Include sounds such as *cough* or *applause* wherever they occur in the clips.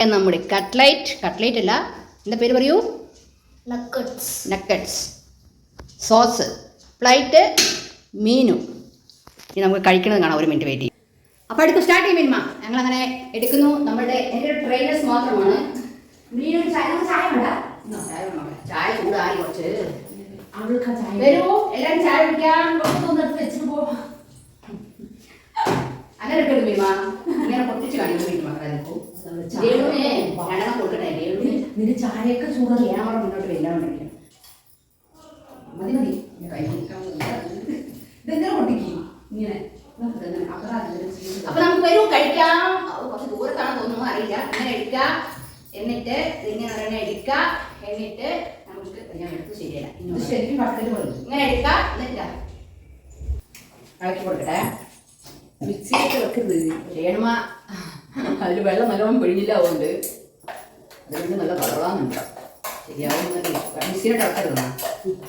നമ്മുടെ cutlet cutlet അല്ല. എന്താ പേര് പറയൂ? Nuggets nuggets sauce plate menu ഇനി നമുക്ക് കഴിക്കണത് കാണാം. ഒരു മിനിറ്റ് വെയിറ്റ് ചെയ്യും. അപ്പോൾ അടുത്ത് സ്റ്റാർട്ട് ചെയ്യും മിനിമ ഞങ്ങൾ അങ്ങനെ എടുക്കുന്നു. നമ്മുടെ എന്റെ ട്രെയിനേഴ്സ് മാത്രമാണ്. മീനു ചായ ചായ വേണ്ട. ചായ ചൂടായി കുറച്ച്. അവൾക്ക് ചായ. വരൂ എല്ലാവരും ചായ കുടിക്കാം. വെച്ചിട്ട് പോ. *laughs* അങ്ങനെ മിനിമ ഇങ്ങനെ പൊട്ടിച്ച് കാണിക്കും മിനിമ രേണുവിനെ രണ്ടെണ്ണം കൊടുക്കണേ രേണുവിന് നിന്റെ ചായയൊക്കെ ചൂടാക്കി ക്യാമറ മുന്നോട്ട് വരില്ലാണ്ടിരിക്കും മതി മതി. ഇതെങ്ങനെ പൊട്ടിക്കും? ഇങ്ങനെ. അപ്പൊ നമുക്ക് വരും കഴിക്കാം. കുറച്ച് ദൂരത്താണ് തോന്നുന്നു അറിയില്ല. ഇങ്ങനെ എടുക്കുക എന്നിട്ട് ഇങ്ങനെ ഒരെണ്ണം എടുക്കുക എന്നിട്ട് നമുക്ക് ഞാൻ എടുത്ത് ശരിയല്ല ശരിക്കും പട്ടൽ പോലെ ഇങ്ങനെ എടുക്കുക എന്നിട്ട്. ഇളക്കി കൊടുക്കട്ടെ. മിക്സിയിലൊക്കെ വെക്കരുത് രേണുമ. അതിൽ വെള്ളം നല്ലോണം പിഴിഞ്ഞില്ല അതുകൊണ്ട്. അതുകൊണ്ട് നല്ല കളറാന്നുണ്ട് ശരിയാവും മിക്സിയിലോട്ട് ഇളക്കരുത്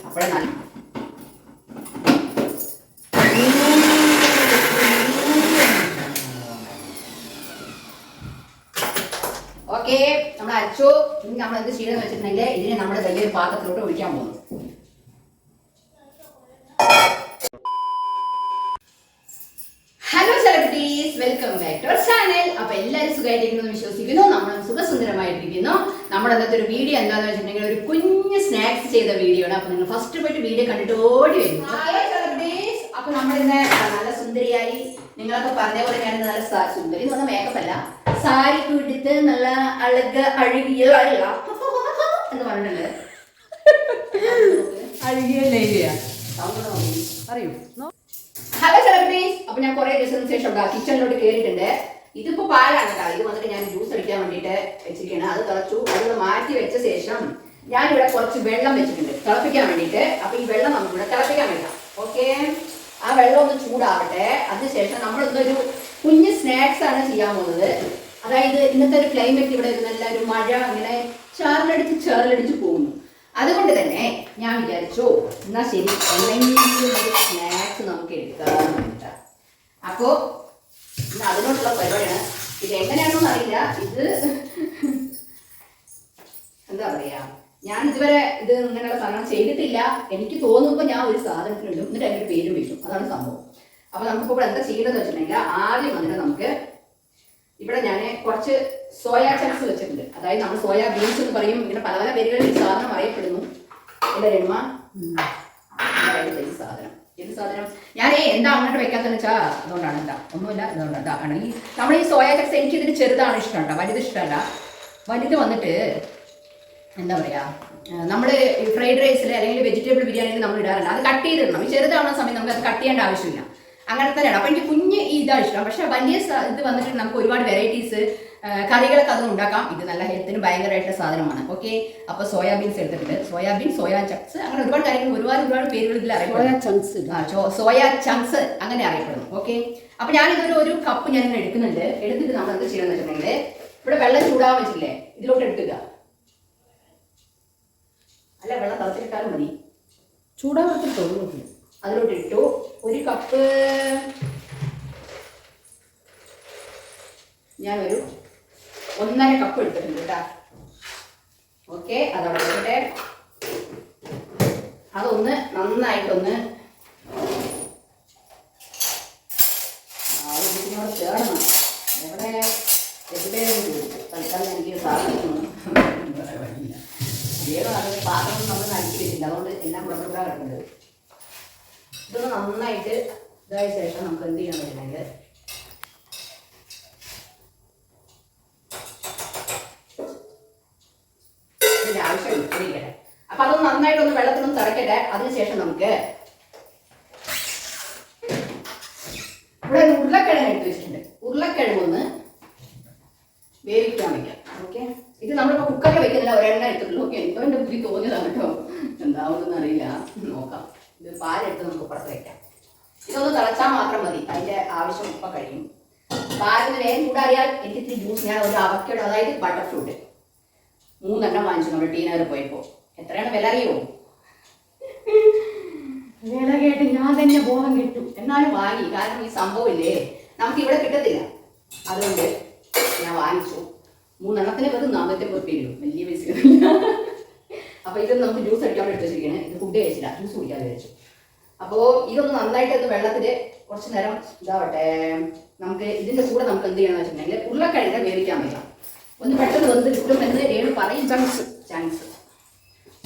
അപ്പോഴേ നല്ല ഓക്കെ അരച്ചു. ഇനി നമ്മൾ എന്ത് ചെയ്യണമെന്ന് വെച്ചിട്ടുണ്ടെങ്കിൽ ഇതിനെ നമ്മുടെ വലിയൊരു പാത്രത്തിലോട്ട് ഒഴിക്കാൻ പോകുന്നു hello celebrities welcome back to our channel അപ്പൊ എല്ലാവരും സുഖമായിട്ടിരിക്കുന്നു എന്ന് വിശ്വസിക്കുന്നു നമ്മളും സുഖസുന്ദരമായിട്ടിരിക്കുന്നു നമ്മുടെ അന്നത്തെ ഒരു വീഡിയോ എന്താന്ന് വെച്ചിട്ടുണ്ടെങ്കിൽ ഒരു കുഞ്ഞ് സ്നാക്സ് ചെയ്ത വീഡിയോ ആണ്. അപ്പൊ നിങ്ങൾ ഫസ്റ്റ് പോയിട്ട് വീഡിയോ കണ്ടിട്ട് ഓടി വരും. അപ്പൊ നമ്മളിന്ന് നല്ല സുന്ദരിയായി നിങ്ങളൊക്കെ പറഞ്ഞ പോലെ ഞാൻ നല്ല സുന്ദരി എന്ന് മേക്കപ്പ് അല്ല സാരി കൂട്ടിട്ട് നല്ല അഴക അഴുകിയ എന്ന് പറഞ്ഞിട്ടുണ്ട്. *laughs* അഴുകിയ ലേവിയാ അറിയൂ? ഹലോ സെലബ്രിറ്റീസ് അപ്പൊ ഞാൻ കുറെ ദിവസത്തിന് ശേഷം കിച്ചണിലോട്ട് കയറിയിട്ടുണ്ട് ഇതിപ്പോ പാലാണ് കേട്ടോ. ഇത് വന്നിട്ട് ഞാൻ ജ്യൂസ് അടിക്കാൻ വേണ്ടിട്ട് വെച്ചിരിക്കുകയാണ്. അത് തിളച്ചു. അത് മാറ്റി വെച്ച ശേഷം ഞാൻ ഇവിടെ കുറച്ച് വെള്ളം വെച്ചിട്ടുണ്ട്. തിളപ്പിക്കാൻ വേണ്ടിട്ട് അപ്പൊ ഈ വെള്ളം നമുക്ക് ഇവിടെ തിളപ്പിക്കാൻ വേണ്ട ഓക്കെ? ആ വെള്ളം ഒന്ന് ചൂടാവട്ടെ. അതിനുശേഷം നമ്മൾ ഇന്നൊരു കുഞ്ഞ് സ്നാക്സ് ആണ് ചെയ്യാൻ പോകുന്നത്. അതായത് ഇന്നത്തെ ഒരു ക്ലൈമറ്റ് ഇവിടെ നല്ല ഒരു മഴ അങ്ങനെ ചാറിലടിച്ച് ചാറിലടിച്ച് പോകുന്നു. അതുകൊണ്ട് തന്നെ ഞാൻ വിചാരിച്ചു എന്നാ ശരി എന്തെങ്കിലും സ്നാക്സ് നമുക്ക് എടുക്കാം അപ്പോ ഇന്ന് അതിനോട്ടുള്ള പരിപാടിയാണ്. ഇത് എങ്ങനെയാണെന്ന് അറിയില്ല. ഇത് എന്താ പറയാ? ഞാൻ ഇതുവരെ ഇത് ഇങ്ങനെയുള്ള സാധനം ചെയ്തിട്ടില്ല. എനിക്ക് തോന്നുമ്പോൾ ഞാൻ ഒരു സാധനത്തിനുണ്ട് എന്നിട്ട് അതിന്റെ പേരും വിളിക്കും അതാണ് സംഭവം. അപ്പൊ നമുക്കിപ്പോൾ എന്താ ചെയ്യേണ്ടതെന്ന് വെച്ചിട്ടുണ്ടെങ്കിൽ ആദ്യം വന്നിട്ട് നമുക്ക് ഇവിടെ ഞാൻ കുറച്ച് സോയാ ചങ്ക്സ് വെച്ചിട്ടുണ്ട്. അതായത് നമ്മൾ സോയാ ബീൻസ് എന്ന് പറയും. ഇങ്ങനെ പല പല പേരുകളിൽ സാധനം അറിയപ്പെടുന്നു. എന്റെ രമ ഏത് സാധനം? ഞാൻ എന്താ അങ്ങോട്ട് വെക്കാത്തെന്ന് വെച്ചാൽ അതുകൊണ്ടാണ് എന്താ? ഒന്നുമില്ല ഇതുകൊണ്ട് ആണ് ഈ നമ്മൾ ഈ സോയാ ചക്സ് എനിക്ക് ഇതിന് ചെറുതാണ് ഇഷ്ടം കേട്ടോ. വലുത് ഇഷ്ടമല്ല. വലുത് വന്നിട്ട് എന്താ പറയുക നമ്മൾ ഫ്രൈഡ് റൈസിൽ അല്ലെങ്കിൽ വെജിറ്റബിൾ ബിരിയാണിയിൽ നമ്മൾ ഇടാറില്ല. അത് കട്ട് ചെയ്തിടണം. ഈ ചെറുതാവുന്ന സമയം നമുക്ക് അത് കട്ട് ചെയ്യേണ്ട ആവശ്യമില്ല. അങ്ങനെ തന്നെയാണ്. അപ്പം എനിക്ക് കുഞ്ഞ് ഇതാണ് ഇഷ്ടം. പക്ഷേ വലിയ ഇത് വന്നിട്ട് നമുക്ക് ഒരുപാട് വെറൈറ്റീസ് കറികളൊക്കെ അതും ഉണ്ടാക്കാം. ഇത് നല്ല ഹെൽത്തിന് ഭയങ്കരമായിട്ടുള്ള സാധനമാണ്. ഓക്കെ അപ്പൊ സോയാബീൻസ് എടുത്തിട്ടുണ്ട്. സോയാബീൻ സോയാ ചങ്ക്സ് അങ്ങനെ ഒരുപാട് കാര്യങ്ങൾ ഒരുപാട് ഒരുപാട് പേരുകൾ ഇതിൽ അറിയപ്പെടും. ആ, ചങ്ക്സ് അങ്ങനെ അറിയപ്പെടുന്നു ഓക്കെ അപ്പൊ ഞാനിതൊരു ഒരു കപ്പ് ഞാൻ ഇങ്ങനെ എടുക്കുന്നുണ്ട്. എടുത്തിട്ട് നമ്മൾ എന്ത് ചെയ്യണമെന്ന് വെച്ചിട്ടുണ്ടെങ്കിൽ ഇവിടെ വെള്ളം ചൂടാൻ വെച്ചില്ലേ ഇതിലോട്ട് എടുക്കുക. അല്ല വെള്ളം തളച്ചിട്ടാലും മതി. ചൂടാൻ തോന്നുന്നു. അതിലോട്ട് ഇട്ടു. ഒരു കപ്പ് ഞാനൊരു ഒന്നര കപ്പ് എടുത്തിട്ടുണ്ട് കേട്ടോ. ഓക്കെ അതവിടെ അതൊന്ന് നന്നായിട്ടൊന്ന് പാത്രം നമ്മൾ വെച്ചില്ല അതുകൊണ്ട് എല്ലാം കൂടെ കൂടെ കിടക്കുന്നത് ഇതൊന്ന് നന്നായിട്ട് ഇതായ ശേഷം നമുക്ക് എന്ത് ചെയ്യാൻ പറ്റുന്നെങ്കിൽ അപ്പൊ അതൊന്ന് നന്നായിട്ട് ഒന്ന് വെള്ളത്തിലൊന്ന് തിളക്കട്ടെ അതിനുശേഷം നമുക്ക് ഇവിടെ ഉരുളക്കിഴങ്ങ് എടുത്ത് വെച്ചിട്ടുണ്ട്. ഉരുളക്കിഴങ്ങ് ഒന്ന് വേവിക്കാൻ വയ്ക്കാം ഓക്കെ ഇത് നമ്മളിപ്പോ കുക്കറിൽ വെക്കുന്നില്ല ഒരെണ്ണ എടുത്തിട്ടുള്ളൂ ഓക്കെ എന്തോ എന്റെ ബുദ്ധി തോന്നിയതാണ് കേട്ടോ. എന്താവുമെന്ന് അറിയില്ല. നോക്കാം. ഇത് പാലെടുത്ത് നമുക്ക് പുറത്ത് വെക്കാം. ഇതൊന്ന് തിളച്ചാൽ മാത്രം മതി. അതിന്റെ ആവശ്യം ഇപ്പൊ കഴിയും. പാലിന് വേഗം ചൂടാറിയാൽ എനിക്ക് ഇത്തിരി ജ്യൂസ് ഞാൻ ഒരു അവക്കയുടെ അതായത് ബട്ടർ ഫ്രൂട്ട് മൂന്നെണ്ണം വാങ്ങിച്ചു. നമ്മൾ ടീനർ പോയപ്പോ. എത്രയാണ് വില അറിയോ വില കേട്ട് ഞാൻ തന്നെ ബോധം കിട്ടും. എന്നാലും വാങ്ങി. കാരണം ഈ സംഭവം ഇല്ലേ നമുക്ക് ഇവിടെ കിട്ടത്തില്ല. അതുകൊണ്ട് ഞാൻ വാങ്ങിച്ചു. മൂന്നെണ്ണത്തിന് വെറും നാമത്തെ വരും വലിയ പൈസ അപ്പൊ ഇത് നമുക്ക് ജ്യൂസ് അടിക്കാൻ വേണ്ടി വെച്ചിരിക്കുകയാണ് ഇത് ഫുഡ് കഴിച്ചില്ല. ജ്യൂസ് കുടിക്കാൻ വിചാരിച്ചു അപ്പോൾ ഇതൊന്ന് നന്നായിട്ട് ഒന്ന് വെള്ളത്തിൽ കുറച്ച് നേരം ഇതാവട്ടെ. നമുക്ക് ഇതിന്റെ കൂടെ നമുക്ക് എന്ത് ചെയ്യണമെന്ന് വെച്ചിട്ടുണ്ടെങ്കിൽ ഉരുളക്കിഴങ്ങ് വേവിക്കാൻ വയ്യാം ഒന്ന് പെട്ടെന്ന് വന്ന് കിട്ടും എന്ന് ഏഴ് പറയും. ചാൻസ് ചാൻസ്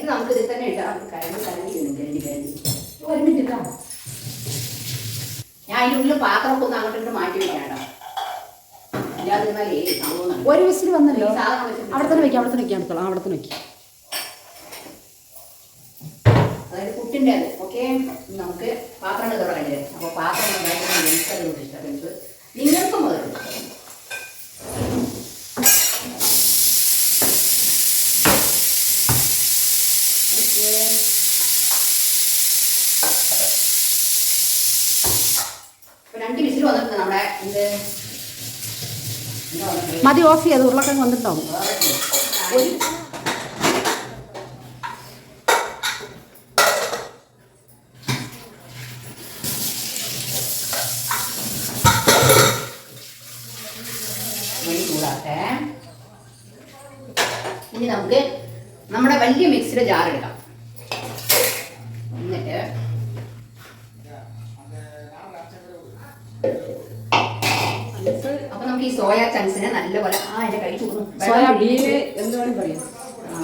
ഇടാം അത് കരഞ്ഞ് കരഞ്ഞ് ഇരുന്ന് കരഞ്ഞ് കരഞ്ഞ്. ഒരു മിനിറ്റ് ഇട്ടാ മതി. ഞാൻ അതിന്റെ ഉള്ളിൽ പാത്രമൊക്കെ ഒന്ന് അങ്ങോട്ട് ഇങ്ങോട്ട് മാറ്റി വെക്കാണ്ട ഇല്ലാതിരുന്നാലേ സംഭവം നടക്കും. ഒരു വിസിൽ വന്നല്ലോ. അവിടെ തന്നെ വെക്കാം അവിടെ തന്നെ വെക്കാം അവിടെ തന്നെ വെക്കാം. അതായത് പുട്ടിന്റെ അത് ഓക്കെ നമുക്ക് പാത്രങ്ങൾ തുടങ്ങണ്ടേ അപ്പോൾ പാത്രം ഉണ്ടായിട്ട് എനിക്കത് ഇഷ്ടപ്പെട്ടു നിങ്ങൾക്കും അത് രണ്ട് വിസിൽ വന്നിട്ടുണ്ട് നമ്മുടെ എന്ത്? മതി ഓഫ് ചെയ്ത് ഉരുളക്കിഴങ്ങ് വന്നിട്ടുണ്ടാവും ഒരു വെളി ചൂടാട്ടെ ഇനി നമുക്ക് നമ്മുടെ വലിയ ഇച്ചിരി ജാർ എടുക്കാം എന്നിട്ട് അപ്പൊ നമുക്ക് ഈ സോയ ചങ്സിനെ നല്ലപോലെ ആ എന്റെ കൈ ചൂടുന്നു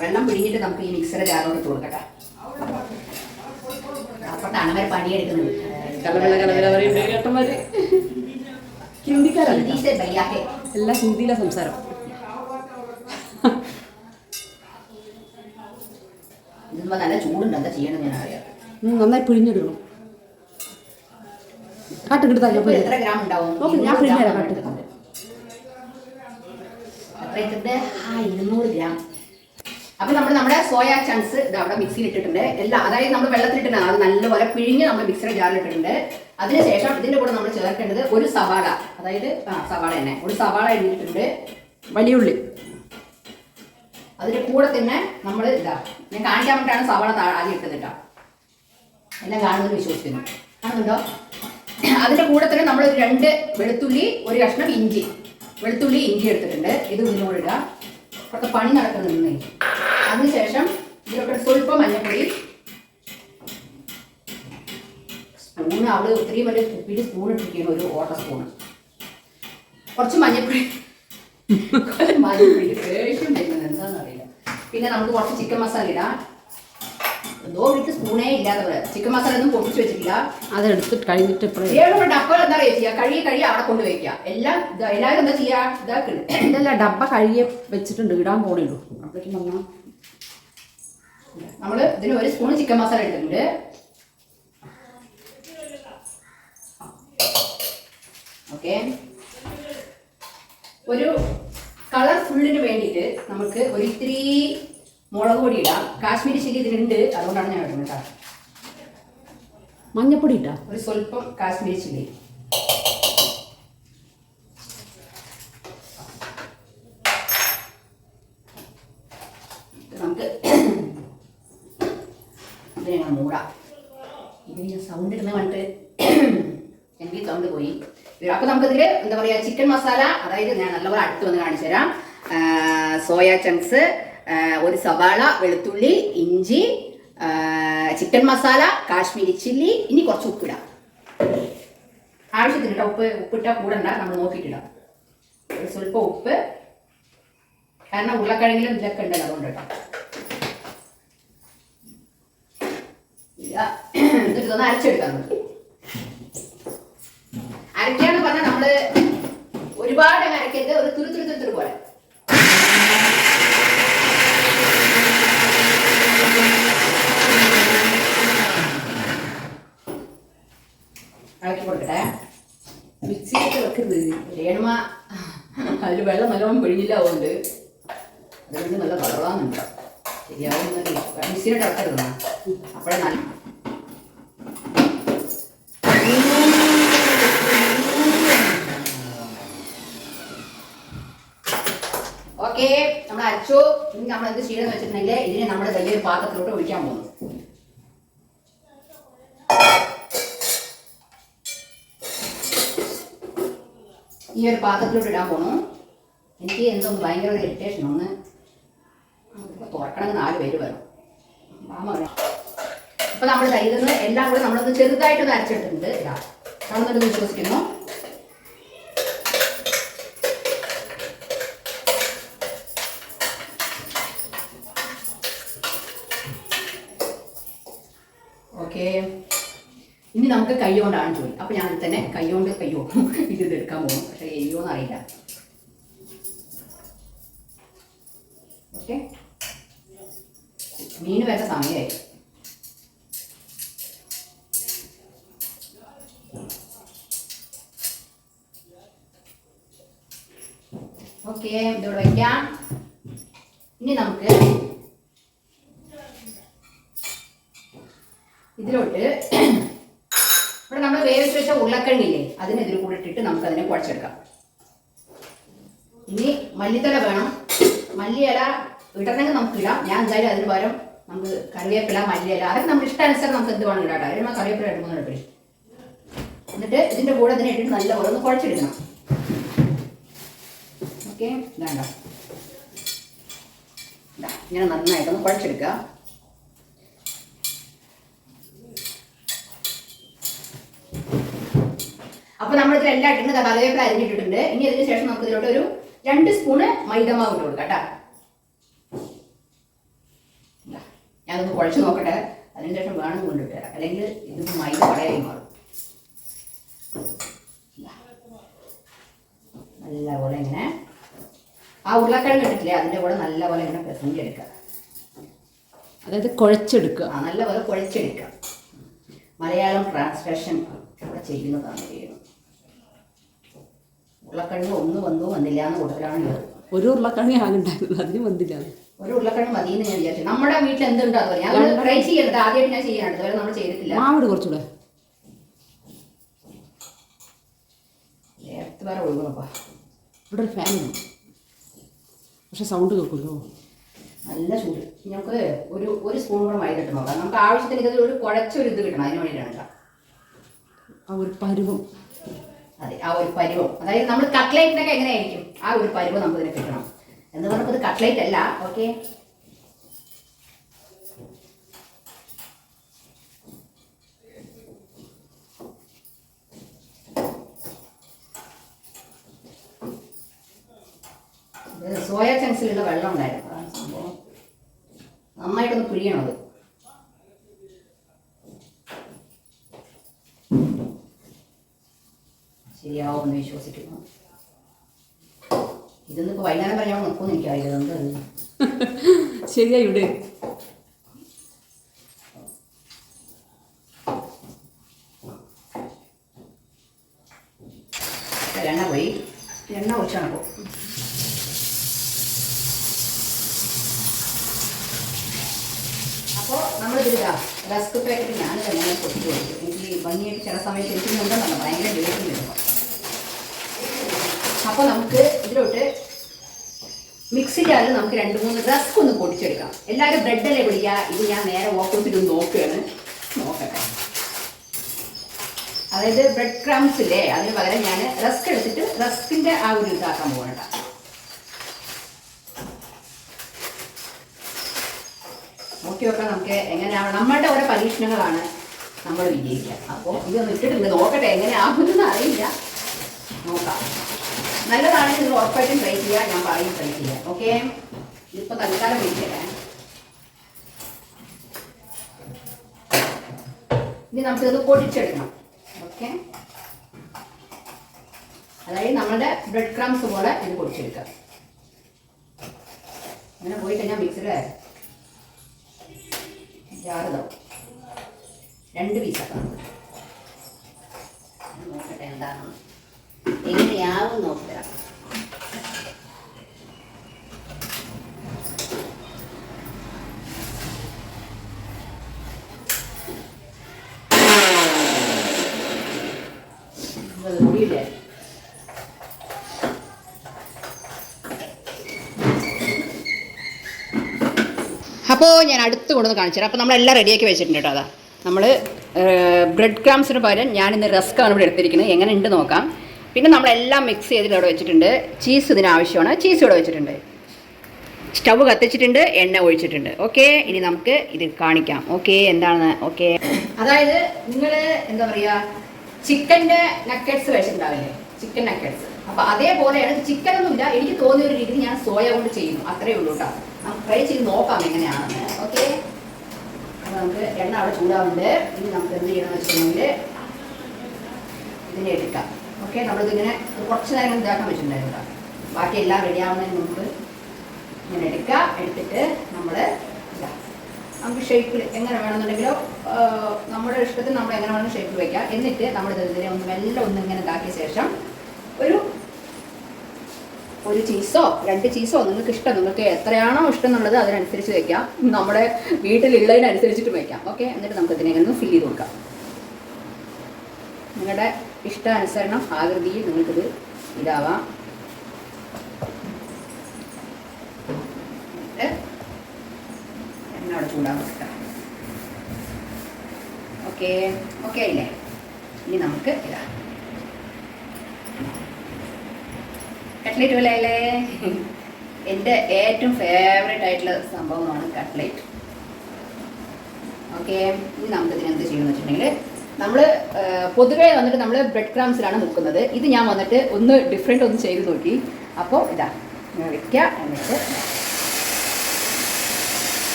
വെള്ളം പിടിഞ്ഞിട്ട് നമുക്ക് ഈ മിക്സിയുടെ ജാറോട് കൊടുക്കട്ടെ. അപ്പോഴാണ് അവർ പണിയെടുക്കുന്നത് *laughs* ഹിന്ദിക്കാരല്ല? എല്ലാ ഹിന്ദിയിലാണ് സംസാരം. ഇതുമ്പോ നല്ല ചൂടുണ്ട്. എന്താ ചെയ്യണം ഞാൻ അറിയാം. നന്നായി പിഴിഞ്ഞെടുക്കണം. കാട്ടിട്ട് ഇപ്പൊ എത്ര ഗ്രാം ഉണ്ടാവും? നോക്ക്, ഞാൻ ഇരുന്നൂറ് പിഴിഞ്ഞ് ഗ്രാം തരാം, ആണ് എത്ര ഇട്ടിട്ട് ആ ഇരുന്നൂറ് ഗ്രാം. അപ്പൊ നമ്മൾ നമ്മുടെ സോയ ചങ്ക്സ് ഇത് അവിടെ മിക്സിയിൽ ഇട്ടിട്ടുണ്ട്. എല്ലാ അതായത് നമ്മൾ വെള്ളത്തിലിട്ടുണ്ട് അത് നല്ലപോലെ പിഴിഞ്ഞ് നമ്മൾ മിക്സിയുടെ ജാറിൽ ഇട്ടിട്ടുണ്ട്. അതിനുശേഷം ഇതിന്റെ കൂടെ നമ്മൾ ചേർക്കേണ്ടത് ഒരു സവാള. അതായത് ആ സവാള തന്നെ. ഒരു സവാള ഇട്ടിട്ടുണ്ട് വലിയ ഉള്ളി. അതിന്റെ കൂടെ തന്നെ നമ്മൾ ഇതാ ഞാൻ കാണിക്കാൻ വേണ്ടിയിട്ടാണ് സവാള താഴെ ആദ്യം ഇട്ടത് കേട്ടോ എല്ലാം കാണുമെന്ന് വിശ്വസിക്കുന്നു. കാണുന്നുണ്ടോ? അതിന്റെ കൂടെ തന്നെ നമ്മൾ രണ്ട് വെളുത്തുള്ളി ഒരു കഷ്ണം ഇഞ്ചി. വെളുത്തുള്ളി ഇഞ്ചി എടുത്തിട്ടുണ്ട്. ഇത് ഇതിനോട് ഇടുക കുറച്ച് പണി നടക്കുന്നുണ്ട് അതിനുശേഷം ഇതിലൊക്കെ സ്വല്പം മഞ്ഞപ്പൊടി സ്പൂണ് അവൾ ഒത്തിരി വലിയ കുപ്പിയിൽ സ്പൂൺ ഇട്ടിരിക്കുകയാണ് ഒരു ഓട്ട സ്പൂണ് കുറച്ച് മഞ്ഞപ്പൊടി മഞ്ഞപ്പൊടി ദേഷ്യം വരുന്നത് എന്താണെന്ന് അറിയില്ല പിന്നെ നമുക്ക് കുറച്ച് ചിക്കൻ മസാല ഇടാം. എന്തോ വീട്ടിൽ സ്പൂണേ ഇല്ലാത്തവര് ചിക്കൻ മസാല ഒന്നും പൊട്ടിച്ച് വെച്ചിട്ടില്ല. അതെടുത്ത് കഴിഞ്ഞിട്ട് ഇപ്പഴേ. ഡബ്ബ എന്താ പറയുക ചെയ്യുക? കഴുകി കഴുകി അവിടെ കൊണ്ട് വെക്കുക. എല്ലാം ഇതാ- എല്ലാവരും എന്താ ചെയ്യുക? ഇതാക്കുന്നു ഇതല്ല ഡബ്ബ കഴുകി വെച്ചിട്ടുണ്ട്. ഇടാൻ പോണേ ഉള്ളൂ. അപ്പോഴേക്കും വന്നാൽ നമ്മൾ ഇതിന് ഒരു സ്പൂൺ ചിക്കൻ മസാല എടുത്തിട്ടുണ്ട് ഓക്കെ ഒരു കളർഫുള്ളിന് വേണ്ടിയിട്ട് നമുക്ക് ഒരു ഇത്തിരി മുളക് പൊടി ഇടാം. കാശ്മീരി ചില്ലി ഇതിലുണ്ട് അതുകൊണ്ടാണ് ഞാൻ ഇടുന്നത് കേട്ടോ. മഞ്ഞപ്പൊടി ഇട്ടാ? ഒരു സ്വല്പം കാശ്മീരി ചില്ലി ഇത് നമുക്ക് ഇതിനെ ഞാൻ മൂടാം ഇതിന് ഞാൻ സൗണ്ട് ഇടുന്ന കണ്ടിട്ട് എനിക്ക് സൗണ്ട് പോയി അപ്പൊ നമുക്കിതിൽ എന്താ പറയാ ചിക്കൻ മസാല അതായത് ഞാൻ നല്ലപോലെ അടുത്ത് വന്ന് കാണിച്ചു തരാം. സോയ ചങ്ക്സ് ഒരു സവാള വെളുത്തുള്ളി ഇഞ്ചി ചിക്കൻ മസാല കാശ്മീരി ചില്ലി ഇനി കുറച്ച് ഉപ്പിടാം. ആവശ്യത്തിന് കേട്ടോ ഉപ്പ് ഉപ്പിട്ടാൽ കൂടണ്ട നമ്മൾ നോക്കിയിട്ടിടാം. സ്വല്പം ഉപ്പ്. കാരണം ഉരുളക്കിഴങ്ങിലും ഇതൊക്കെ ഉണ്ടല്ലോ അതുകൊണ്ട് കേട്ടോ. *clears throat* ഇതൊന്ന് അരച്ചെടുക്കാം നമുക്ക് അരയ്ക്കാന്ന് പറഞ്ഞാൽ നമ്മൾ ഒരുപാട് അങ്ങ് അരക്കരുത് ഒരു തുരു തുരു തുരു തുരു പോലെ ഇളക്കി കൊടുക്കട്ടെ മിക്സിയിലിട്ട് വെക്കരുത് രേണുമ അതിൽ നല്ലോണം പിഴിഞ്ഞില്ല അതുകൊണ്ട് നല്ല കളറാന്നുണ്ട് ശരിയാവും മിക്സിയിലിട്ട് ഇളക്കരുത് അപ്പോഴേ നല്ല ഓക്കെ നമ്മൾ അച്ചു ഇനി നമ്മൾ എന്ത് ചെയ്യണമെന്ന് വെച്ചിട്ടുണ്ടെങ്കിൽ ഇതിനെ നമ്മുടെ വലിയൊരു പാത്രത്തിലോട്ട് ഒഴിക്കാൻ പോകുന്നു. ഈ ഒരു പാത്രത്തിലോട്ട് ഇടാൻ പോണു എനിക്ക് എന്തോ ഭയങ്കര ഒരു ഇറിറ്റേഷൻ ഒന്ന് തുറക്കണമെന്ന് നാല് പേര് വരും മാമ വരാം. അപ്പൊ നമ്മൾ തൈരുന്നത് എല്ലാം കൂടെ നമ്മളൊന്ന് ചെറുതായിട്ടൊന്ന് അരച്ചെടുത്തിട്ടുണ്ട്. ഇതാ. നമ്മളൊന്ന് വിശ്വസിക്കുന്നു. ഓക്കെ. ഇനി നമുക്ക് കൈ കൊണ്ടാണ് ജോലി. അപ്പൊ ഞാൻ തന്നെ കൈ കൊണ്ട് കയ്യോ ഇത് എടുക്കാൻ പോകും പക്ഷെ എയ്യോന്നറിയില്ല മീൻ വരുന്ന സമയമായി ഓക്കെ ഇതോടെ വയ്ക്കാം ഇനി നമുക്ക് ഇതിലോട്ട് ഇവിടെ നമ്മൾ വേവിച്ച് വെച്ച ഉരുളക്കിഴങ്ങില്ലേ അതിന് ഇതിൽ കൂടെ ഇട്ടിട്ട് നമുക്ക് അതിനെ കുഴച്ചെടുക്കാം. ഇനി മല്ലിത്തല വേണം. മല്ലിയില ഇടണമെങ്കിൽ നമുക്കിടാം ഞാൻ എന്തായാലും അതിന് പകരം നമുക്ക് കറിവേപ്പില മല്ലിയില അതൊക്കെ നമ്മുടെ ഇഷ്ടാനുസരണം നമുക്ക് എന്ത് വേണം കേട്ടോ. അതിന് കറിവേപ്പില രണ്ട് മൂന്ന് എന്നിട്ട് ഇതിന്റെ കൂടെ ഇതിനെ ഇട്ടിട്ട് നല്ലപോലെ ഒന്ന് കുഴച്ചെടുക്കണം. ഓക്കെ? വേണ്ട ഇങ്ങനെ നന്നായിട്ടൊന്ന് കുഴച്ചെടുക്കുക. അപ്പൊ നമ്മൾ ഇതിലെല്ലാം ഇട്ടിട്ടുണ്ട്. കറിവേപ്പില അരിഞ്ഞിട്ടിട്ടുണ്ട്. ഇനി അതിന് ശേഷം നമുക്ക് ഇതിലോട്ട് ഒരു രണ്ട് സ്പൂണ് മൈദമാവ് ഇട്ട് കൊടുക്കാം കേട്ടോ ഇതാ, ഞാനൊന്ന് കുഴച്ച് നോക്കട്ടെ. അതിന് അതിനുശേഷം വേണം കൊണ്ടിട്ട് തരാം അല്ലെങ്കിൽ ഇത് മൈദ വളയായി മാറും. നല്ല നല്ലപോലെ ഇങ്ങനെ. ആ ഉരുളക്കിഴങ്ങ് ഇട്ടിട്ടില്ലേ? അതിന്റെ കൂടെ നല്ലപോലെ ഇങ്ങനെ പെസഞ്ചി എടുക്കുക അതായത് കുഴച്ചെടുക്കുക. ആ നല്ലപോലെ കുഴച്ചെടുക്കുക. മലയാളം ട്രാൻസ്ലേഷൻ ഇവിടെ ചെയ്യുന്നതാണ് ചെയ്യുന്നത് ഉരുളക്കിഴങ്ങ് ഒന്ന് വന്നു വന്നില്ല എന്ന് കൂടുതലാണ് ഒരു ഉരുളക്കിഴങ്ങ് ആകുണ്ടായിരുന്നു അതിന് വന്നില്ല. ഒരു ഉരുളക്കിഴങ്ങ് മതി എന്ന് ഞാൻ വിചാരിച്ചു. നമ്മുടെ വീട്ടിൽ എന്തുണ്ടോ അതുപോലെ. ഞാൻ ട്രൈ ചെയ്യുന്നത് ആദ്യമായിട്ട് ഞാൻ ചെയ്യാനുണ്ട് അതുപോലെ നമ്മൾ ചെയ്തിട്ടില്ല. മാവിട് കുറച്ചുകൂടെ. നേരത്തെ വേറെ ഇവിടെ ഒരു പക്ഷെ സൗണ്ട് കേൾക്കുമല്ലോ നല്ല ചൂട്. നമുക്ക് ഒരു ഒരു സ്പൂൺ കൂടെ മൈദ ഇട്ട് നോക്കാം. നമുക്ക് ആവശ്യത്തിന് ഇത് ഒരു കുഴച്ചൊരു ഇത് കിട്ടണം. അതിന് വേണ്ടിയിട്ടാണ് കേട്ടോ. ആ ഒരു പരുവം. അതെ ആ ഒരു പരുവം. അതായത് നമ്മൾ കട്ട്ലേറ്റിനൊക്കെ എങ്ങനെയായിരിക്കും? ആ ഒരു പരുവം നമുക്ക് ഇതിന് കിട്ടണം. എന്ന് ഇത് കട്ട്ലേറ്റ് അല്ല ഓക്കെ സോയ ചങ്സിലുള്ള വെള്ളം ഉണ്ടായിരുന്നു. അതാണ് സംഭവം. നന്നായിട്ടൊന്ന് പിഴിയണത് ശരിയാവുമെന്ന് വിശ്വസിക്കുന്നു. ഇതൊന്നും വൈകുന്നേരം പറയാൻ നോക്കുമെന്ന് എനിക്കറിയില്ല എന്ത് *laughs* ശരിയാ ഇവിടെ എണ്ണ പോയി എണ്ണ ഒഴിച്ചാണ് ഇപ്പോൾ അപ്പോൾ നമ്മളിതിലിതാ റസ്ക് പാക്കറ്റ് ഞാൻ തന്നെ പൊട്ടിച്ച് കൊടുക്കും എനിക്ക് ഈ ഭംഗിയായിട്ട് ചില സമയത്ത് എനിക്ക് ഉണ്ടെന്നല്ല ഭയങ്കര ദേഷ്യം വരുമ്പോൾ അപ്പോൾ നമുക്ക് ഇതിലോട്ട് മിക്സിയിലാണ് നമുക്ക് രണ്ട് മൂന്ന് റസ്ക് ഒന്ന് പൊടിച്ചെടുക്കാം. എല്ലാവരും ബ്രെഡല്ലേ പിടിക്കുക? ഇത് ഞാൻ നേരെ ഓപ്പോസിറ്റ് നോക്കുകയാണ്. നോക്കട്ടെ. അതായത് ബ്രെഡ് ക്രംസ് ഇല്ലേ? അതിന് പകരം ഞാൻ റസ്ക് എടുത്തിട്ട് റസ്കിന്റെ ആ ഒരു ഇതാക്കാൻ പോകണ്ട നോക്കി നോക്കാം നമുക്ക് എങ്ങനെയാണ് നമ്മളുടെ ഓരോ പരീക്ഷണങ്ങളാണ് നമ്മൾ വിജയിക്കുക. അപ്പോൾ ഇതൊന്നും ഇട്ടിട്ടില്ല നോക്കട്ടെ എങ്ങനെയാകുമെന്ന് അറിയില്ല. നോക്കാം. നല്ലതാണെങ്കിൽ ഉറപ്പായിട്ടും ട്രൈ ചെയ്യുക. ഞാൻ പറയും ട്രൈ ചെയ്യുക. ഓക്കെ ഇതിപ്പോൾ തൽക്കാലം വിളിക്കട്ടെ ഇനി നമുക്കിത് പൊടിച്ചെടുക്കണം. ഓക്കെ? അതായത് നമ്മുടെ ബ്രെഡ് ക്രംസ് പോലെ ഇത് പൊടിച്ചെടുക്കാം അങ്ങനെ പോയി കഴിഞ്ഞാൽ മിക്സിയുടെ ജാറുതാവും രണ്ട് പീസാക്കാം നോക്കട്ടെ എന്താണ് എങ്ങനെയാവും നോക്കുക അപ്പോൾ ഞാൻ അടുത്ത് കൊണ്ടുവന്ന് കാണിച്ചു തരാം. അപ്പോൾ നമ്മളെല്ലാം റെഡിയാക്കി വെച്ചിട്ടുണ്ട് കേട്ടോ അതാ. നമ്മൾ ബ്രെഡ് ക്രാംസിന് പകരം ഞാൻ ഇന്ന് റസ്ക് ആണ് ഇവിടെ എടുത്തിരിക്കുന്നത്. എങ്ങനെ ഉണ്ട് നോക്കാം. പിന്നെ നമ്മളെല്ലാം മിക്സ് ചെയ്തിട്ട് അവിടെ വെച്ചിട്ടുണ്ട്. ചീസ് ഇതിന് ആവശ്യമാണ്. ചീസ് ഇവിടെ വെച്ചിട്ടുണ്ട്. സ്റ്റവ് കത്തിച്ചിട്ടുണ്ട് എണ്ണ ഒഴിച്ചിട്ടുണ്ട്. ഓക്കെ? ഇനി നമുക്ക് ഇത് കാണിക്കാം. ഓക്കെ? എന്താണ് ഓക്കെ? അതായത് നിങ്ങൾ എന്താ പറയുക ചിക്കന്റെ നക്കറ്റ്സ് കഴിച്ചിട്ടുണ്ടാവില്ലേ ചിക്കൻ നക്കറ്റ്സ് അപ്പൊ അതേപോലെയാണ് ചിക്കൻ ഒന്നുമില്ല എനിക്ക് തോന്നിയ ഒരു രീതിയിൽ ഞാൻ സോയ കൊണ്ട് ചെയ്യുന്നു. അത്രേ ഉള്ളൂ കേട്ടോ. നമുക്ക് ട്രൈ ചെയ്ത് നോക്കാം എങ്ങനെയാണെന്ന്. ഓക്കെ? അപ്പൊ നമുക്ക് എണ്ണ അവിടെ ചൂടാവുന്നുണ്ട്. ഇനി നമുക്ക് എന്ത് ചെയ്യണമെന്ന് വെച്ചിട്ടുണ്ടെങ്കിൽ ഇതിനെ എടുക്കാം. ഓക്കെ? നമ്മളിതിങ്ങനെ കുറച്ച് നേരം ഇതാക്കാൻ കേട്ടോ. ബാക്കി എല്ലാം റെഡി ആവുന്നതിന് മുമ്പ് ഇങ്ങനെ എടുക്കുക എടുത്തിട്ട് നമ്മൾ നമുക്ക് ഷേപ്പിൽ എങ്ങനെ വേണമെന്നുണ്ടെങ്കിലോ നമ്മുടെ ഇഷ്ടത്തിന് നമ്മൾ എങ്ങനെ വേണമെങ്കിലും ഷേപ്പിൽ വെക്കാം. എന്നിട്ട് നമ്മൾ ഇതിനെ ഒന്ന് മെല്ലെ ഒന്ന് ഇങ്ങനെ ഇതാക്കിയ ശേഷം ഒരു ഒരു ചീസോ രണ്ട് ചീസോ നിങ്ങൾക്ക് ഇഷ്ടം നിങ്ങൾക്ക് എത്രയാണോ ഇഷ്ടം എന്നുള്ളത് അതിനനുസരിച്ച് വെക്കാം. നമ്മുടെ വീട്ടിലുള്ളതിനനുസരിച്ചിട്ട് വെക്കാം. ഓക്കെ എന്നിട്ട് നമുക്ക് ഇതിനെ ഒന്ന് ഫില്ല് ചെയ്ത് കൊടുക്കാം. നിങ്ങളുടെ ഇഷ്ടാനുസരണം ആകൃതിയിൽ നിങ്ങൾക്കിത് ഇതാവാം എന്നിട്ട് എണ്ണ അവിടെ ചൂടാൻ ഓക്കെ ഓക്കെ അല്ലേ? ഇനി നമുക്ക് ഇതാ. കട്ട്ലേറ്റ് പോലെ അല്ലേ? എന്റെ ഏറ്റവും ഫേവറേറ്റ് ആയിട്ടുള്ള സംഭവമാണ് കട്ട്ലേറ്റ് ഓക്കെ ഇനി നമുക്ക് ഇതിന് എന്ത് ചെയ്യണമെന്ന് വെച്ചിട്ടുണ്ടെങ്കിൽ നമ്മൾ പൊതുവേ വന്നിട്ട് നമ്മൾ ബ്രെഡ് ക്രാംസിലാണ് മുക്കുന്നത്. ഇത് ഞാൻ വന്നിട്ട് ഒന്ന് ഡിഫറെന്റ് ഒന്ന് ചെയ്ത് നോക്കി. അപ്പോൾ ഇതാ വയ്ക്കുക എന്നിട്ട്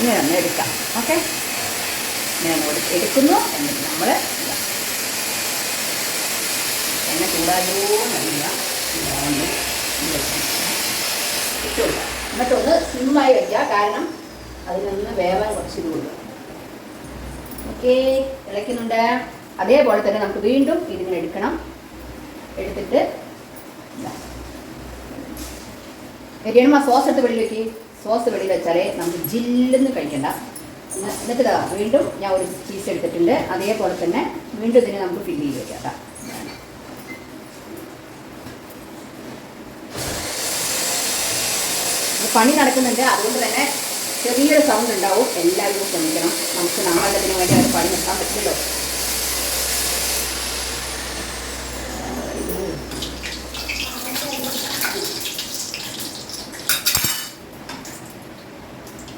ഇങ്ങനെ ഒന്ന് എടുക്കാം. ഓക്കെ ഇങ്ങനെ ഒന്ന് എടുക്കുന്നു. എന്നിട്ട് നമ്മൾ എണ്ണ ചൂടായോ എന്നല്ല എന്നിട്ടൊന്ന് സിമ്മായി വയ്ക്കുക കാരണം അതിനൊന്ന് വേവാൻ കുറച്ച് കൊടുക്കുക ഓക്കെ ഇളയ്ക്കുന്നുണ്ട്. അതേപോലെ തന്നെ നമുക്ക് വീണ്ടും ഇതിങ്ങനെ എടുക്കണം. എടുത്തിട്ട് ബിരിയാണി എരിയണമ സോസ് എടുത്ത് വെള്ളി വെക്കി. സോസ് വെളിയിൽ വെച്ചാലേ നമുക്ക് ജില്ലെന്ന് കഴിക്കണ്ട. എന്ന് എന്നിട്ട് ഇതാ വീണ്ടും ഞാൻ ഒരു ചീസ് എടുത്തിട്ടുണ്ട്. അതേപോലെ തന്നെ വീണ്ടും ഇതിനെ നമുക്ക് ഫില്ല് ചെയ്ത് വെക്കാം കേട്ടോ പണി നടക്കുന്നുണ്ട്. അതുകൊണ്ട് തന്നെ ചെറിയൊരു സൗണ്ട് ഉണ്ടാവും. എല്ലാവരും ശ്രമിക്കണം. നമുക്ക് നാളെ വേണ്ടി അവർ പണി നിർത്താൻ പറ്റില്ലല്ലോ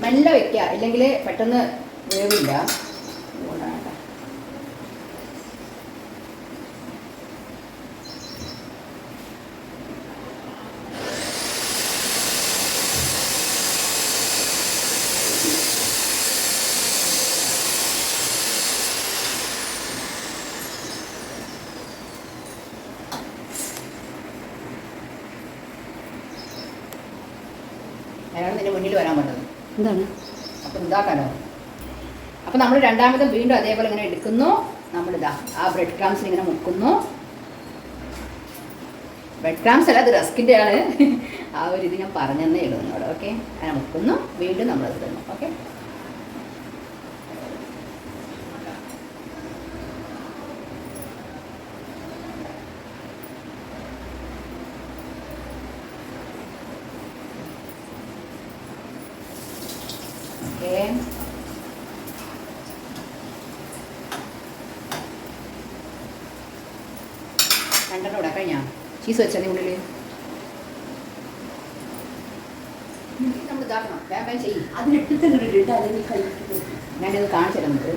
മെല്ലെ വെക്കുക ഇല്ലെങ്കിൽ പെട്ടെന്ന് വേവില്ല. അതുകൊണ്ടാണ്. അയാൾ നിന്റെ മുന്നിൽ വരാൻ പറ്റുന്നത് എന്താണ്? അപ്പം ഇതാക്കാലോ അപ്പം നമ്മൾ രണ്ടാമതും വീണ്ടും അതേപോലെ ഇങ്ങനെ എടുക്കുന്നു. നമ്മളിതാ ആ ബ്രെഡ് ക്രാംസിൽ ഇങ്ങനെ മുക്കുന്നു. ബ്രെഡ് ക്രാംസ് അല്ല അത് റസ്കിന്റെ ആണ് ആ ഒരു ഇത് ഞാൻ പറഞ്ഞെന്നേ ഉള്ളൂ നിന്നോട് ഓക്കെ അങ്ങനെ മുക്കുന്നു. വീണ്ടും നമ്മളത് ഇടുന്നു ഓക്കെ ചീസ് വെച്ചാൽ ഉള്ളിൽ നമ്മൾ ഇതാക്കണം. വേഗം വേഗം ചെയ്യും. അതിനെട്ടിട്ട് ഇട്ടിട്ട് അതിന് കഴിച്ചിട്ട് ഞാനിത് കാണിച്ചു തരുന്നത്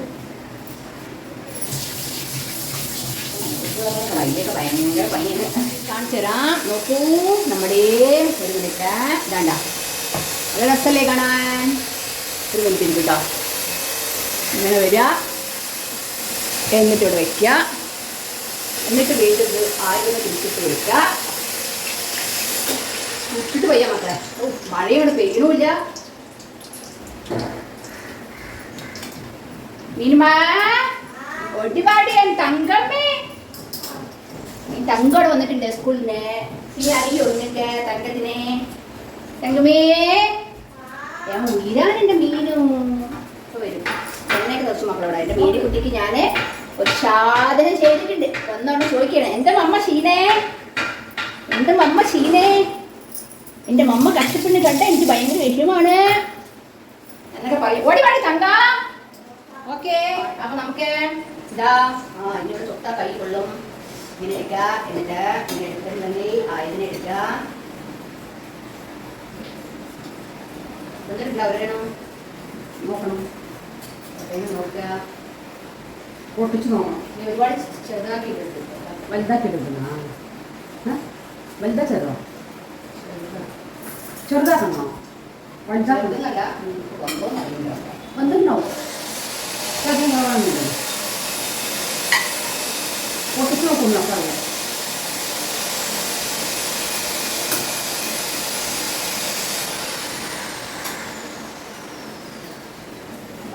വൈകിയൊക്കെ ഭയങ്കര പണിയാണ്. കാണിച്ചു തരാം. നോക്കൂ നമ്മുടെ ഒരു മിനിറ്റ് വേണ്ട നല്ല രസമല്ലേ കാണാൻ? ഒരു മിനിറ്റ് കേട്ടോ. ഇങ്ങനെ വരിക എന്നിട്ട് ഇവിടെ വയ്ക്കുക എന്നിട്ട് വീണ്ടും ഇത് ആദ്യം തിരിച്ചിട്ട് കൊടുക്കുക ഇട്ടിട്ട് വയ്യ മക്കളെ. ഓ മഴയോട് പെയ്യണമില്ല മീനുമാ ഒടിപാടി എൻ തങ്കമ്മേ. ഈ തങ്കോടെ വന്നിട്ടുണ്ട് സ്കൂളിന് നീ അറിയോ നിനക്ക് തങ്കത്തിനെ. തങ്കമേ ഞാൻ ഉയരാൻ എന്റെ മീനും. വരും. എന്നൊക്കെ ദിവസം മക്കളോടെ എന്റെ മീനെ കുട്ടിക്ക് ഞാൻ ഒരു സാധനം ചെയ്തിട്ടുണ്ട്. വന്നോണ്ട് ചോദിക്കണം എന്റെ മമ്മ ഷീനേ? എന്റെ മമ്മ ഷീനേ? എന്റെ മമ്മ കഷ്ടപ്പെട്ട് കണ്ട എനിക്ക് ഭയങ്കര വിഷയമാണ് എന്നൊക്കെ പറയും. ഓടി പാടി തങ്ക. ഓക്കെ അപ്പൊ നമുക്ക് ഇതാ ആ എന്നോട് തൊട്ടാ കൈ കൊള്ളും. ഇങ്ങനെ എടുക്കുക എന്നിട്ട് ഇങ്ങനെ എടുക്കുന്നുണ്ടെങ്കിൽ ആ ഇതിനെ എടുക്കുക എന്നിട്ടുണ്ടാവും നോക്കണം. നോക്കുക. പൊട്ടിച്ച് നോക്കണം ഇനി ഒരുപാട് ചെറുതാക്കി എടുത്തു വലുതാക്കി എടുക്കുന്ന വലുതാ ചെറുതോ ചെറുതാക്കണോ? വലുതാക്കണം. ചെറുതെന്നല്ല കൊണ്ടോന്ന് അറിയില്ല വന്നിട്ടുണ്ടോ ചെറുപ്പം കുറവാണെന്നില്ല പൊട്ടിച്ച് നോക്കുന്നു അപ്പം അറിയാം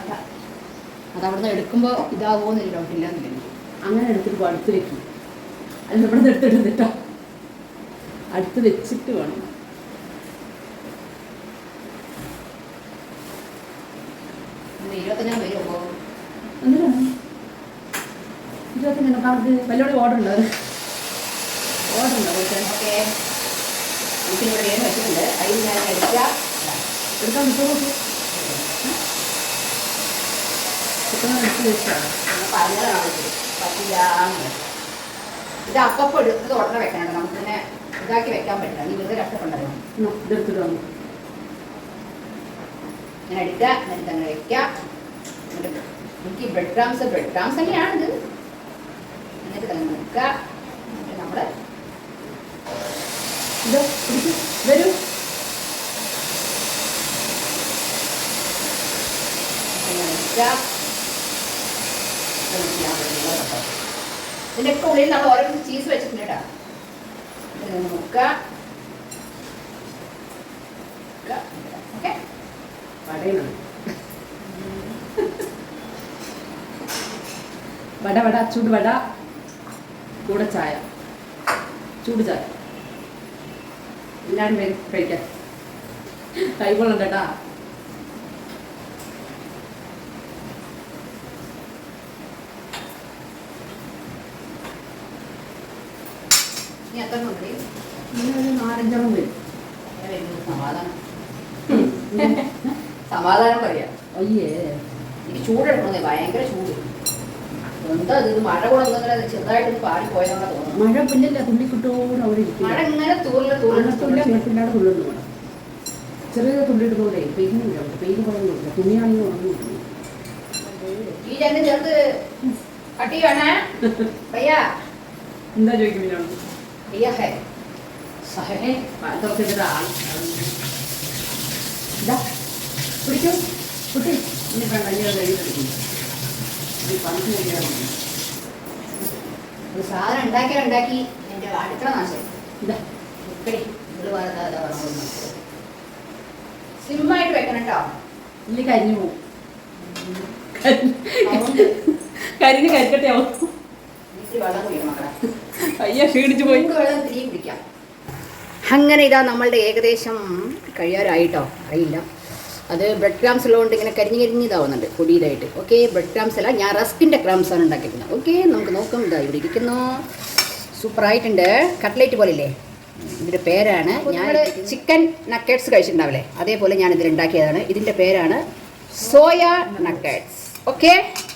അതാ. അത് ഇതാകുമോ എടുക്കുമ്പോൾ ഇതാകുമോന്നൊരു ഡൗട്ടില്ല അങ്ങനെ എടുത്തിട്ട് അടുത്ത് വെക്കും. ഇവിടെ നിന്ന് എടുത്തിട്ടോ അടുത്ത് വെച്ചിട്ട് വേണം. ഇരുപത്തഞ്ചാം വരുമോ എന്തിനാണ് ഇരുപത്തഞ്ച് നമുക്ക് വലിയ ഓർഡർ ഉണ്ടോ? ഓർഡർ ഉണ്ടോ? ഓക്കെ. നമുക്കിവിടെ വേഗം വെച്ചിട്ടുണ്ട്. അതിൽ ഞാൻ എടുക്കാം. എടുക്കാൻ പറ്റുമോ എടുത്ത് വെച്ചാൽ പറഞ്ഞതാണ് ഇത് അപ്പം എടുത്തത് ഉടനെ വെക്കണം നമുക്ക് തന്നെ ഇതാക്കി വെക്കാൻ പറ്റില്ല നീ വെറുതെ കഷ്ടപ്പെടണം ഇതെടുത്തിട്ട് വന്നു ഞാൻ എടുക്കുക എന്നിട്ട് തന്നെ വെക്കാം എനിക്ക് ബ്രെഡ് ക്രാംസ് ബ്രെഡ് ക്രാംസ് തന്നെയാണിത് എന്നിട്ട് തന്നെ നോക്കുക എന്നിട്ട് നമ്മൾ ഇത് പിടിച്ച് വരൂ ഇങ്ങനെ ഇതൊന്നും ചെയ്യാൻ പറ്റില്ല കേട്ടോ. ഇതിന്റെയൊക്കെ ഉള്ളിൽ നമ്മൾ ഓരോ ചീസ് വെച്ചിട്ടുണ്ട് കേട്ടോ. ഇത് നോക്കുക. ഓക്കെ. വടയാണ് *laughs* വട വട ചൂട് വട കൂടെ ചായ. ചൂട് ചായ. എല്ലാവരും വരും കഴിക്കാൻ കൈകൊള്ളം കേട്ടാ. വരും. സമാധാനം. സമാധാനം പറയാം. അയ്യേ. എനിക്ക് ചൂടെടുക്കണത് ഭയങ്കര ചൂട്. എന്താ ഇത്? മഴ ഒന്നും ചെറുതായിട്ട് പാടി പോയാൽ തോന്നുന്നു മഴ പിന്നില്ല തുള്ളിക്കിട്ടോട് അവിടെ മഴ ഇങ്ങനെ തൂറിൽ തൂറിൽ തുള്ളി അങ്ങോട്ടില്ലാതെ തുള്ളുന്നു വേണം ചെറിയ പെയ്യുന്നില്ല. പെയ്യുന്ന പറയുന്നില്ല തുണിയാണെങ്കിൽ ഉണങ്ങില്ല ഈ ചേട്ടൻ ചേർത്ത് കട്ടി വേണേ പയ്യാ. എന്താ ചോദിക്കുമ്പോൾ ഭയ്യ ഹേ സഹേ അതൊക്കെ ഇതാണ് ഇതാ പിടിക്കൂ കുട്ടി ഇനി വേണ്ട ഇനി അത് എഴുതിയെടുക്കും ഈ കഴിയാൻ ഒരു സാധനം ഉണ്ടാക്കിയാൽ ഉണ്ടാക്കി എന്റെ അടുക്കള നാശം ഇതാ ഇക്കടി ഇവിടെ വേറെ സിമ്മായിട്ട് വെക്കണം കേട്ടോ ഇല്ല കരിഞ്ഞു പോകും കരിഞ്ഞ്. കരിക്കട്ടെ ആവും. വെള്ളം കുടിക്കണം മക്കളെ. അയ്യ ക്ഷീണിച്ചു പോയി. അങ്ങനെ ഇതാ നമ്മളുടെ ഏകദേശം കഴിയാറായിട്ടോ? അറിയില്ല. അത് ബ്രെഡ് ക്രാംസ് ഉള്ളതുകൊണ്ട് ഇങ്ങനെ കരിഞ്ഞ് കരിഞ്ഞ് ഇതാവുന്നുണ്ട് പൊടിയിലായിട്ട്. ഓക്കെ ബ്രെഡ് ക്രാംസ് അല്ല ഞാൻ റസ്കിന്റെ ക്രാംസ് ആണ് ഉണ്ടാക്കിയിരിക്കുന്നത്. ഓക്കെ നമുക്ക് നോക്കാം. ഇതാ ഇവിടെ ഇരിക്കുന്നു. സൂപ്പറായിട്ടുണ്ട് കട്ട്ലേറ്റ് പോലെയല്ലേ ഇതിന്റെ പേരാണ്. ഞാൻ ചിക്കൻ നക്കറ്റ്സ് കഴിച്ചിട്ടുണ്ടാവില്ലേ? അതേപോലെ ഞാൻ ഇതിൽ ഉണ്ടാക്കിയതാണ്. ഇതിന്റെ പേരാണ് സോയ നക്കറ്റ്സ് ഓക്കെ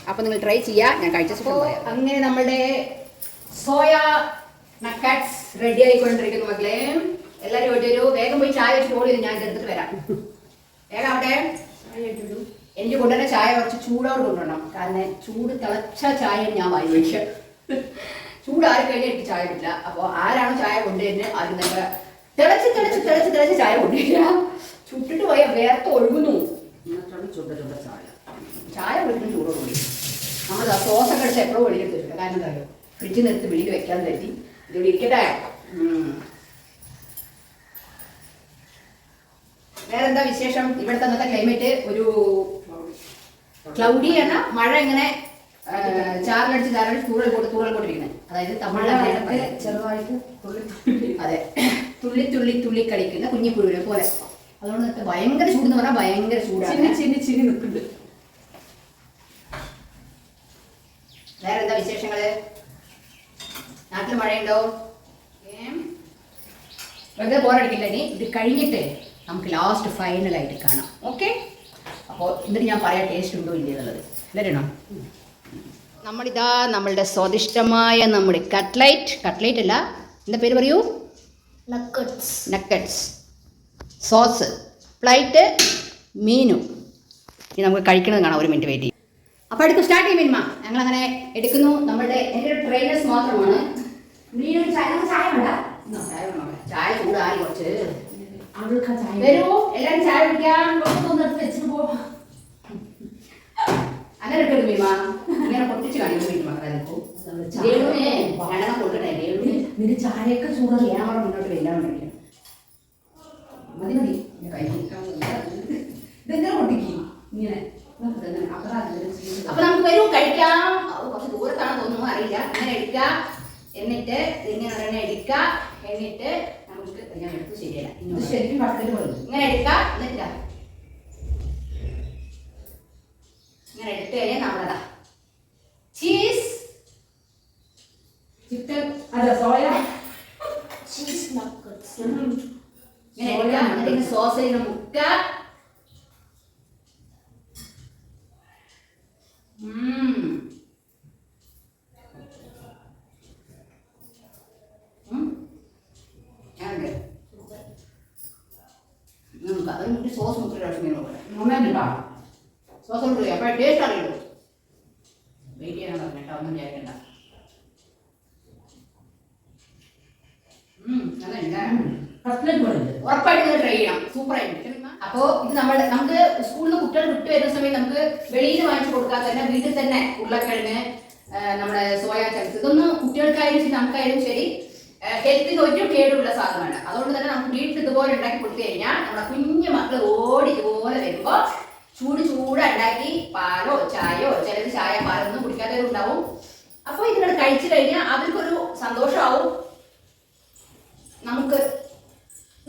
അപ്പോൾ നിങ്ങൾ ട്രൈ ചെയ്യുക ഞാൻ കഴിച്ച ശേഷം അങ്ങനെ നമ്മളുടെ സോയ നക്കറ്റ്സ് റെഡി ആയിക്കൊണ്ടിരിക്കുന്നു മക്കളെ. എല്ലാരും ഒരു വേഗം പോയി ചായ വെച്ച് ഓടി ഞാൻ എടുത്തിട്ട് വരാം. വേഗം അവിടെ. എനിക്ക് കൊണ്ടുവരുന്ന ചായ കുറച്ച് ചൂടോട് കൊണ്ടുവരണം. കാരണം ചൂട് തിളച്ച ചായ ഞാൻ വായി വയ്ക്കുക ചൂട് ആര് കഴിഞ്ഞാൽ എനിക്ക് ചായ പറ്റില്ല അപ്പോൾ ആരാണ് ചായ കൊണ്ടുവരുന്നത് അത് തന്നെ തിളച്ച് തിളച്ച് തിളച്ച് തിളച്ച് ചായ കൊണ്ടുവരിക ചുട്ടിട്ട് പോയാൽ വേർത്ത് ഒഴുകുന്നു. ചായ. ചായ കുടിക്കുന്ന ചൂടോട് കൂടി നമ്മൾ ദോശ അടിച്ച് എപ്പോഴും വെളിയിൽ കാരണം എന്താ നിന്ന് വെളിയിൽ വെക്കാൻ പറ്റി ഇതിവിടെ ഇരിക്കട്ടെ. വേറെന്താ വിശേഷം? ഇവിടുത്തെ അന്നത്തെ ക്ലൈമറ്റ് ഒരു ക്ലൗഡി എന്ന മഴ ഇങ്ങനെ ചാറിലടിച്ച് ചാറിലടിച്ച് തൂറൽ പോട്ട് തൂറൽ പോട്ടിരിക്കുന്നത് അതായത് തമിഴ്നാട്ടിലെ ചെറുതായിട്ട് അതെ. തുള്ളി തുള്ളി തുള്ളി കളിക്കുന്ന കുഞ്ഞിപ്പുഴുവിനെ പോലെ. അതുകൊണ്ട് ഭയങ്കര ഭയങ്കര എന്ന് പറഞ്ഞാൽ ഭയങ്കര ചൂടാണ്. ചിന്നി ചിന്നി ചിന്നി നിൽക്കുന്നുണ്ട് വേറെ എന്താ വിശേഷങ്ങൾ ഏം? വെറുതെ ബോറടിക്കില്ല ഇനി ഇത് കഴിഞ്ഞിട്ട് നമുക്ക് ലാസ്റ്റ് ഫൈനലായിട്ട് കാണാം. ഓക്കെ അപ്പോൾ എന്നിട്ട് ഞാൻ പറയാം ടേസ്റ്റ് ഉണ്ടോ ഇല്ല എന്നുള്ളത്. വരണോ നമ്മളിതാ നമ്മളുടെ സ്വാദിഷ്ടമായ നമ്മുടെ കട്ട്ലൈറ്റ് കട്ട്ലൈറ്റ് അല്ല. എന്താ പേര് പറയൂ? നക്കറ്റ്സ് നക്കറ്റ്സ് സോസ് ഫ്ലൈറ്റ് മീനും. ഇനി നമുക്ക് കഴിക്കുന്നത് കാണാം. ഒരു മിനിറ്റ് വെയിറ്റ് ചെയ്യും. അപ്പോൾ അടുത്ത് സ്റ്റാർട്ട് ചെയ്യും മിനിമ ഞങ്ങളങ്ങനെ എടുക്കുന്നു. നമ്മളുടെ എന്റെ ട്രെയിനേഴ്സ് മാത്രമാണ്. മീനൊരു ചായ നമുക്ക് ചായ വേണ്ട. ചായ വേണോ? ചായ ചൂടായി കുറച്ച്. അവൾക്ക് ചായ വരൂ എല്ലാവരും ചായ കുടിക്കാൻ പുറത്തൊന്നെടുത്ത് വെച്ചിട്ട് പോ. അങ്ങനെ എടുക്കരുത് മീമ ഇങ്ങനെ പൊട്ടിച്ച് കാണിക്കും വീട്ടിൽ മക്കളെ നിൽക്കൂ. രേണുവിനെ രണ്ടെണ്ണം കൊടുക്കട്ടെ രേണുവിന് നിന്റെ ചായയൊക്കെ ചൂടാക്കി ഞാൻ അവിടെ മുന്നോട്ട് വരാൻ വേണ്ടി മതി മതി. ഇതെങ്ങനെ പൊട്ടിക്കും? ഇങ്ങനെ. അപ്പൊ നമുക്ക് വരൂ കഴിക്കാം. കുറച്ച് ദൂരത്താണ് തോന്നുന്നു അറിയില്ല. അങ്ങനെ എടുക്കുക എന്നിട്ട് ഇങ്ങനെ ഒരെണ്ണം എടുക്കുക. എന്നിട്ട് നമുക്ക് ഞാൻ എടുത്ത് ശരിയല്ല. ശരിക്കും പോലെ ഇങ്ങനെ എടുക്കുക. എന്നിട്ട്. ഇങ്ങനെ എടുത്തു കഴിഞ്ഞാൽ നമ്മളതാ ചീസ് ചിക്കൻ അല്ല സോയ. ചീസ് ഇങ്ങനെ സോസിൽ മുക്ക മുക്കുക. ഞാനുണ്ട്. നമുക്ക് അത് മുട്ടി സോസ് മുക്കി ഇങ്ങനെ നോക്കട്ടെ നന്നായിട്ടുണ്ടോ സോസ് മുക്കി അപ്പോൾ ടേസ്റ്റ് അറിയുള്ളൂ വെയിറ്റ് ചെയ്യാൻ പറഞ്ഞു കേട്ടോ ഒന്നും വിചാരിക്കണ്ട. ഉറപ്പായിട്ട് ഉണ്ട് ട്രൈ ചെയ്യണം. സൂപ്പർ ആയിട്ട് അപ്പോൾ ഇത് നമ്മുടെ നമുക്ക് സ്കൂളിൽ നിന്ന് കുട്ടികൾ വിട്ട് വരുന്ന സമയത്ത് നമുക്ക് വെളിയിൽ വാങ്ങിച്ചു കൊടുക്കാതെ തന്നെ വീട്ടിൽ തന്നെ ഉരുളക്കിഴങ്ങ് നമ്മുടെ സോയാ ചങ്ക്സ് ഇതൊന്നും കുട്ടികൾക്കായാലും ശരി നമുക്കായാലും ശരി ഹെൽത്തിന് ഒരു കേടുള്ള സാധനമാണ്. അതുകൊണ്ട് തന്നെ നമുക്ക് വീട്ടിൽ ഇതുപോലെ ഉണ്ടാക്കി കൊടുത്തു കഴിഞ്ഞാൽ നമ്മുടെ കുഞ്ഞു മക്കൾ ഓടി ഇതുപോലെ വരുമ്പോൾ ചൂട് ചൂട് ഉണ്ടാക്കി പാലോ ചായയോ ചിലത് ചായ പാലൊന്നും കുടിക്കാത്തവരുണ്ടാവും അപ്പോൾ ഇതിനോട് കഴിച്ചു കഴിഞ്ഞാൽ അവർക്കൊരു സന്തോഷമാവും. നമുക്ക്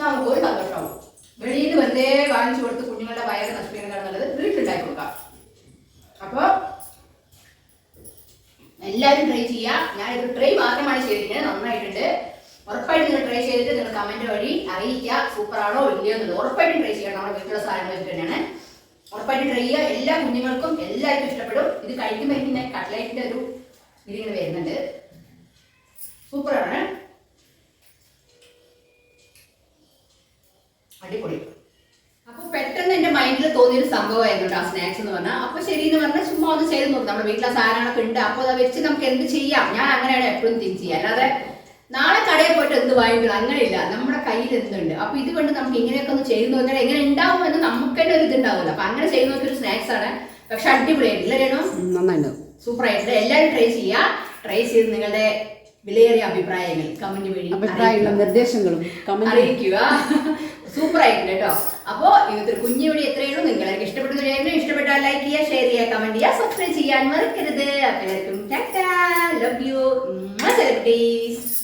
നമുക്ക് ഒരു സന്തോഷമാവും. വെളിയിൽ വെറുതെ വാങ്ങിച്ചു കൊടുത്ത് കുഞ്ഞുങ്ങളുടെ വയറ് നശിപ്പിക്കുന്നത് എന്നുള്ളത് വീട്ടിലുണ്ടാക്കി കൊടുക്കാം. അപ്പോൾ എല്ലാവരും ട്രൈ ചെയ്യുക ഞാൻ ഇത് ട്രൈ മാത്രമാണ് ചെയ്തിരിക്കുന്നത്. നന്നായിട്ടുണ്ട്. ഉറപ്പായിട്ടും നിങ്ങൾ ട്രൈ ചെയ്തിട്ട് നിങ്ങൾ കമന്റ് വഴി അറിയിക്കുക. സൂപ്പറാണോ ഇല്ലയോ എന്നുള്ളത് ഉറപ്പായിട്ടും ട്രൈ ചെയ്യണം. നമ്മുടെ വീട്ടിലുള്ള സാധനങ്ങൾ തന്നെയാണ്. ഉറപ്പായിട്ടും ട്രൈ ചെയ്യുക. എല്ലാ കുഞ്ഞുങ്ങൾക്കും എല്ലാവർക്കും ഇഷ്ടപ്പെടും. ഇത് കഴിക്കുമ്പോൾ പിന്നെ കട്ട്ലൈറ്റിന്റെ ഒരു ഇതിങ്ങനെ വരുന്നുണ്ട്. സൂപ്പറാണ് അടിപൊളി. പെട്ടെന്ന് എന്റെ മൈൻഡിൽ തോന്നിയൊരു സംഭവമായിരുന്നു ആ സ്നാക്സ് എന്ന് പറഞ്ഞാൽ അപ്പൊ ശരി എന്ന് പറഞ്ഞാൽ ചുമ്മാ ഒന്ന് ചെയ്ത് നോക്കും. നമ്മുടെ വീട്ടിലെ സാധനങ്ങളൊക്കെ ഉണ്ട്. അപ്പൊ അത് വെച്ച് നമുക്ക് എന്ത് ചെയ്യാം? ഞാൻ അങ്ങനെയാണ് എപ്പോഴും തിങ്ക് ചെയ്യുക അല്ലാതെ നാളെ കടയിൽ പോയിട്ട് എന്ത് വാങ്ങിക്കണം? അങ്ങനെയില്ല. നമ്മുടെ കയ്യിൽ എന്തുണ്ട്? അപ്പൊ ഇത് കൊണ്ട് നമുക്ക് ഇങ്ങനെയൊക്കെ ഒന്ന് ചെയ്ത് നോക്കിയാൽ എങ്ങനെ ഉണ്ടാവും എന്ന് നമുക്ക് തന്നെ ഒരു ഇതുണ്ടാവില്ല അപ്പൊ അങ്ങനെ ചെയ്ത് നോക്കിയ ഒരു സ്നാക്സ് ആണ്. പക്ഷെ അടിപൊളിയായിട്ടില്ല സൂപ്പർ ആയിട്ട് എല്ലാവരും ട്രൈ ചെയ്യുക ട്രൈ ചെയ്ത് നിങ്ങളുടെ വിലയേറിയ അഭിപ്രായങ്ങൾ കമന്റ് വഴി അഭിപ്രായങ്ങളും നിർദ്ദേശങ്ങളും അറിയിക്കുക. സൂപ്പർ ആയിട്ടുണ്ട് കേട്ടോ. അപ്പോ ഇന്നത്തെ കുഞ്ഞിവിടെ കുഞ്ഞു വീഡിയോ എത്രയുള്ളൂ നിങ്ങൾ എനിക്ക് ഇഷ്ടപ്പെടുന്ന വീഡിയോ ഇഷ്ടപ്പെട്ടാൽ ലൈക്ക് ചെയ്യുക ഷെയർ ചെയ്യുക കമന്റ് ചെയ്യുക സബ്സ്ക്രൈബ് ചെയ്യാൻ മറക്കരുത്. അപ്പോൾ ലവ് യു സെലിബ്രിറ്റീസ്